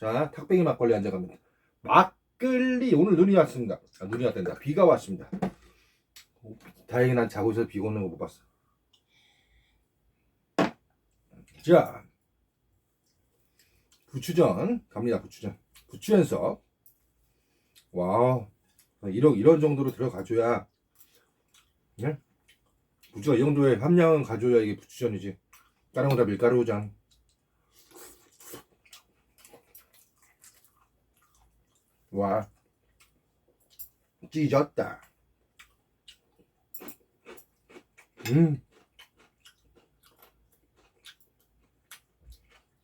자, 탁뱅이 막걸리 한 잔 갑니다. 막걸리 오늘 눈이 왔습니다. 아, 눈이 왔단다. 비가 왔습니다. 다행히 난 자고 있어서 비 오는 거 못 봤어. 자, 부추전 갑니다. 부추전. 부추 연석. 와우. 이런 이런 정도로 들어가줘야 네? 부추가 이 정도의 함량은 가져야 이게 부추전이지. 다른 건다 밀가루장. 와. 찢었다. 음.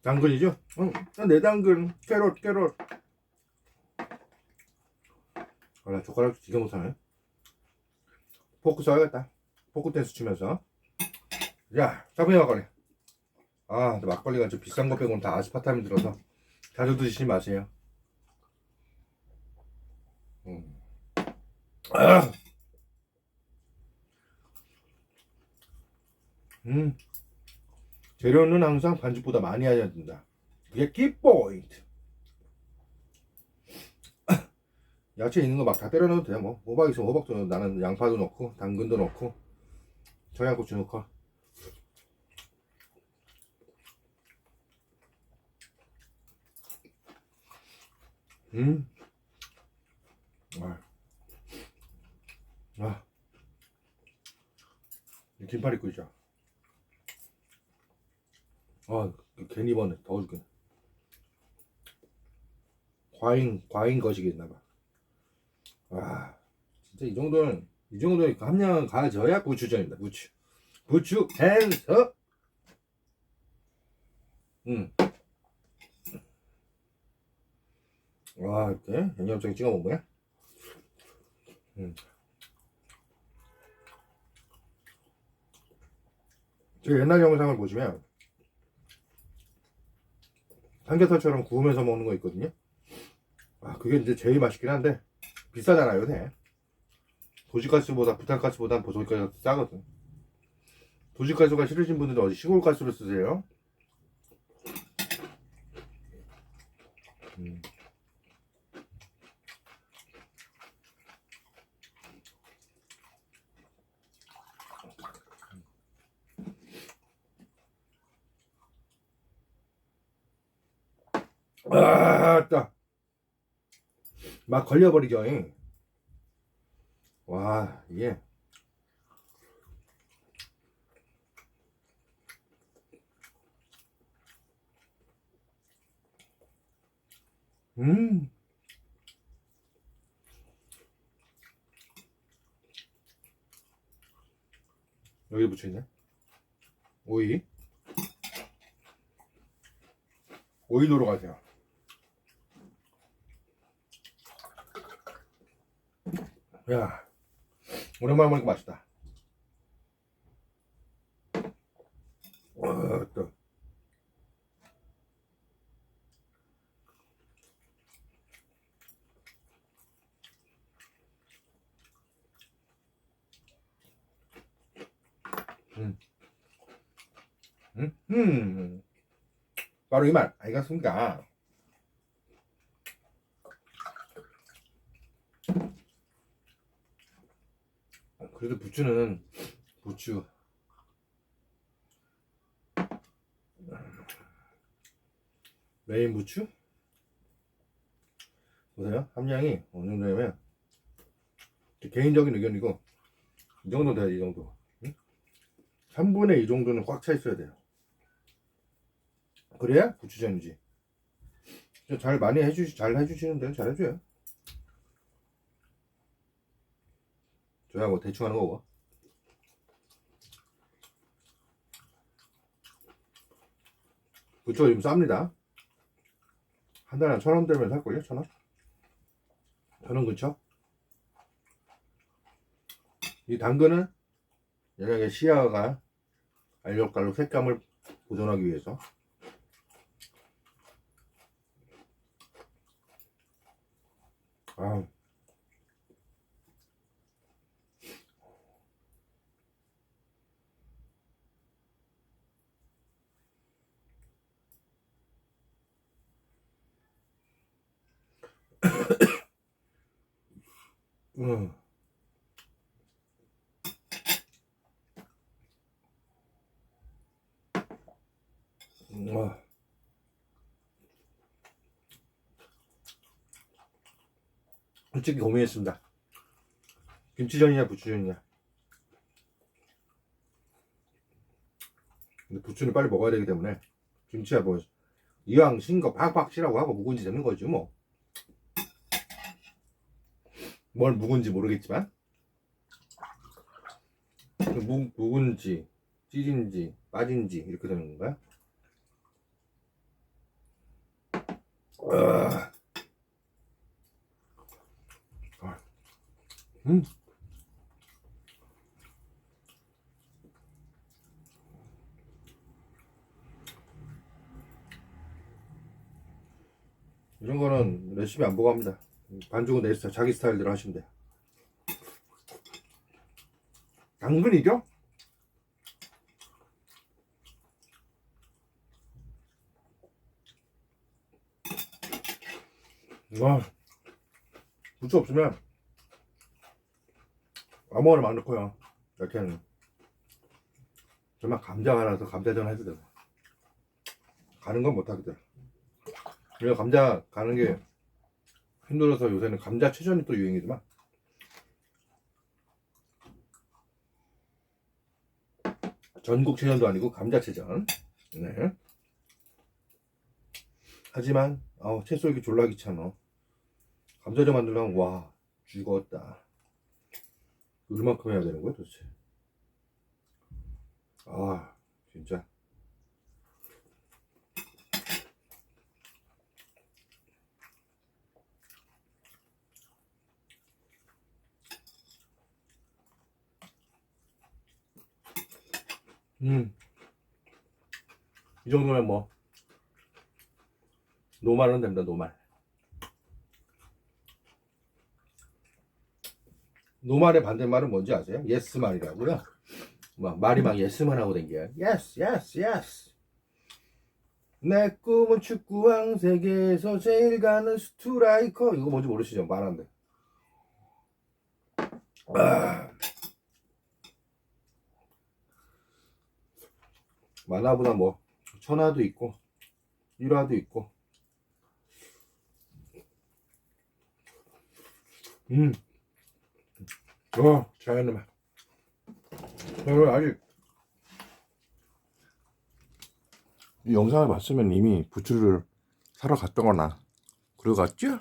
당근이죠? 응, 내 당근. 캐럿, 캐럿. 아, 나 젓가락 지게 못하네. 포크 써야겠다. 포크 댄스 추면서. 야, 짬뽕이 막걸리. 아, 막걸리가 좀 비싼 거 빼고는 다 아스파탐이 들어서 자주 드시지 마세요. 음. 아. 음. 재료는 항상 반죽보다 많이 해야 된다. 그게 키 포인트. 야채 있는 거 막 다 때려 넣어도 돼. 뭐 호박 있으면 호박도 넣어. 나는 양파도 넣고 당근도 넣고 청양고추 넣고. 음. 아. 아. 이 김팔 입고 있자. 아, 괜히 입었네. 더워 죽겠네. 과잉, 과잉 거시겠나봐. 와, 진짜 이 정도는, 이 정도의 함량은 가져야 부추전입니다. 부추. 부추, 앤서. 음. 와, 이렇게 양념장 찍어 먹으면. 음. 제 옛날 영상을 보시면 삼겹살처럼 구우면서 먹는 거 있거든요. 아, 그게 이제 제일 맛있긴 한데 비싸잖아요, 요새. 도시가스보다 부탄가스보단 도시가스가 싸거든. 도시가스가 싫으신 분들은 어디 시골 가스로 쓰세요. 음. 아, 따. 막 걸려버리죠. 잉. 와, 이게. 음. 여기 붙여있네. 오이. 오이 도로 가세요. 야, 오랜만에 먹으니까 맛있다. 와, 또. 음. 음, 음. 바로 이 맛, 아니겠습니까? 그래도 부추는 부추. 메인 부추? 보세요. 함량이 어느 정도냐면 개인적인 의견이고 이 정도 돼야 이 정도. 응? 3분의 2 정도는 꽉 차 있어야 돼요. 그래야 부추전이지. 잘 많이 해주시 잘 해주시는 데는 잘 해줘요 저야 뭐 대충 하는 거고. 부추가 좀 쌉니다. 한 달에 천 원 되면 살걸요? 천 원? 천원 근처? 이 당근은 연약의 시야가 알록달록 색감을 보존하기 위해서 아 음. 와. 솔직히 고민했습니다. 김치전이냐 부추전이냐. 근데 부추는 빨리 먹어야 되기 때문에 김치야 뭐 이왕 신거 팍팍 치라고 하고 묵은지 되는 거지 뭐. 뭘 묵은지 모르겠지만 묵, 묵은지 찌진지 빠진지 이렇게 되는 건가요? 아. 아. 음. 이런 거는 레시피 안 보고 합니다. 반죽은 내 스타일, 자기 스타일대로 하시면 돼요. 당근이죠? 와, 부추 없으면 아무거나 막 넣고요. 이렇게는 정말 감자가 나서 감자전 해도 되고 가는 건 못하거든. 그래 감자 가는 게 힘들어서 요새는 감자채전이 또 유행이지만. 전국채전도 아니고 감자채전. 네. 하지만 아우 채 썰기 졸라 귀찮아. 감자전 만들려면 와 죽었다. 얼마큼 해야 되는 거야 도대체? 아 진짜 음. 이 정도면 뭐 노말은 됩니다 노말 노말의 반대말은 뭔지 아세요? 예스말이라고요 막 말이 막 예스만 하고 댕겨요 예스 예스 예스 내 꿈은 축구왕 세계에서 제일 가는 스트라이커 이거 뭔지 모르시죠? 말한데 아. 만화보다 뭐 천화도 있고 일화도 있고 음, 어, 자연의 맛. 여러분 아직 이 영상을 봤으면 이미 부추를 사러 갔다거나 그러고 갔죠?